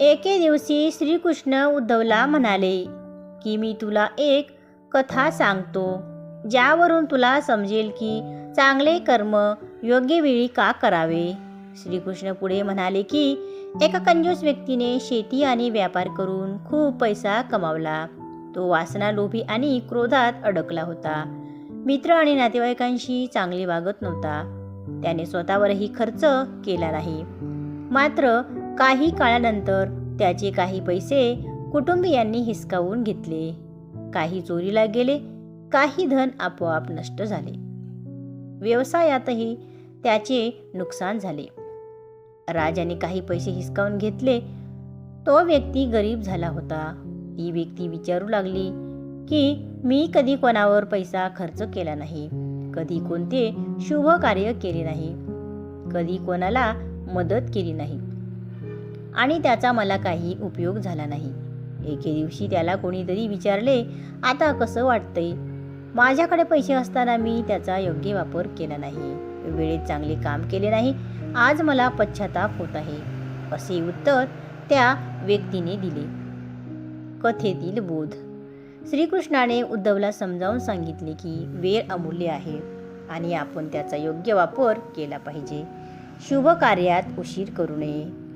एके दिवशी श्रीकृष्ण उद्धवला म्हणाले की मी तुला एक कथा सांगतो ज्यावरून तुला समजेल की चांगले कर्म योग्य वेळी का करावे. श्रीकृष्ण पुढे म्हणाले की एका कंजूस व्यक्तीने शेती आणि व्यापार करून खूप पैसा कमावला. तो वासना लोभी आणि क्रोधात अडकला होता. मित्र आणि नातेवाईकांशी चांगली वागत नव्हता. त्याने स्वतःवरही खर्च केला नाही. मात्र काही काळानंतर त्याचे काही पैसे कुटुंबियांनी हिसकावून घेतले. काही चोरीला गेले काही धन आपोआप नष्ट झाले. व्यवसायातही त्याचे नुकसान झाले. राजाने काही पैसे हिसकावून घेतले. तो व्यक्ती गरीब झाला होता. ती व्यक्ती विचारू लागली की मी कधी कोणावर पैसा खर्च केला नाही. कधी कोणते शुभ कार्य केले नाही. कधी कोणाला मदत केली नाही. आणि त्याचा मला काही उपयोग झाला नाही. एके दिवशी त्याला कोणीतरी विचारले आता कसं वाटतंय? माझ्याकडे पैसे असताना मी त्याचा योग्य वापर केला नाही. वेळेत चांगले काम केले नाही. आज मला पश्चाताप होत आहे. असे उत्तर त्या व्यक्तीने दिले. कथेतील बोध. श्रीकृष्णाने उद्धवला समजावून सांगितले की वेळ अमूल्य आहे आणि आपण त्याचा योग्य वापर केला पाहिजे. शुभ कार्यात उशीर करू नये.